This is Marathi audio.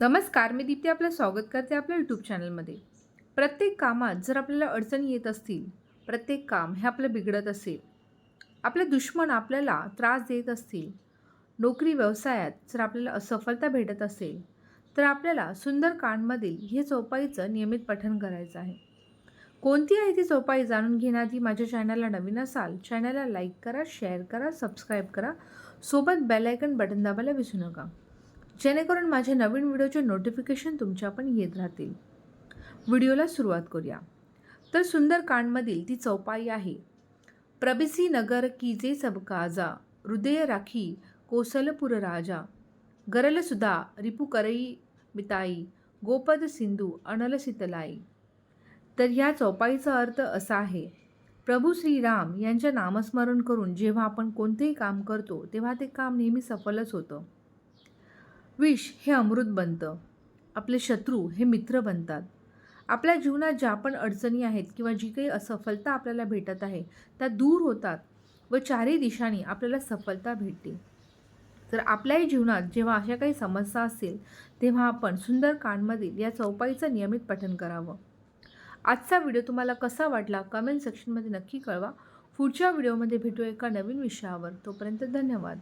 नमस्कार मी दीप्ती आपलं स्वागत करते आपल्या यूट्यूब चॅनलमध्ये प्रत्येक कामात जर आपल्याला अडचणी येत असतील प्रत्येक काम हे आपलं बिघडत असेल आपले दुश्मन आपल्याला त्रास देत असतील नोकरी व्यवसायात जर आपल्याला असफलता भेटत असेल तर आपल्याला सुंदरकांडमधील हे चौपाईचं नियमित पठन करायचं आहे. कोणती आहे ती चौपाई जाणून घेण्याआधी माझ्या चॅनलला नवीन असाल चॅनलला लाईक करा शेअर करा सबस्क्राईब करा. सोबत बेलायकन बटन दाबायला विसरू नका. जेणेकरून माझे नवीन व्हिडिओचे नोटिफिकेशन तुमच्या पण येत राहतील. व्हिडिओला सुरुवात करूया. तर सुंदरकांडमधील ती चौपाई आहे. प्रबिसी नगर की जे सब काजा हृदय राखी कोसलपुर राजा. गरलसुधा रिपुकरई मिताई गोपद सिंधू अनल शीतलाई तर ह्या चौपाईचा अर्थ असा आहे प्रभू श्रीराम यांचे नामस्मरण करून जेव्हा आपण कोणतेही काम करतो तेव्हा ते काम नेहमी सफलच होतं. विष हे अमृत बनतं. आपले शत्रू हे मित्र बनतात. आपल्या जीवनात ज्या पण अडचणी आहेत किंवा जी काही असफलता आपल्याला भेटत आहे त्या दूर होतात व चारही दिशांनी आपल्याला सफलता भेटते. तर आपल्याही जीवनात जेव्हा अशा काही समस्या असतील तेव्हा आपण सुंदरकांडमधील या चौपाईचं नियमित पठन करावं. आजचा व्हिडिओ तुम्हाला कसा वाटला कमेंट सेक्शनमध्ये नक्की कळवा. पुढच्या व्हिडिओमध्ये भेटू एका नवीन विषयावर. तोपर्यंत धन्यवाद.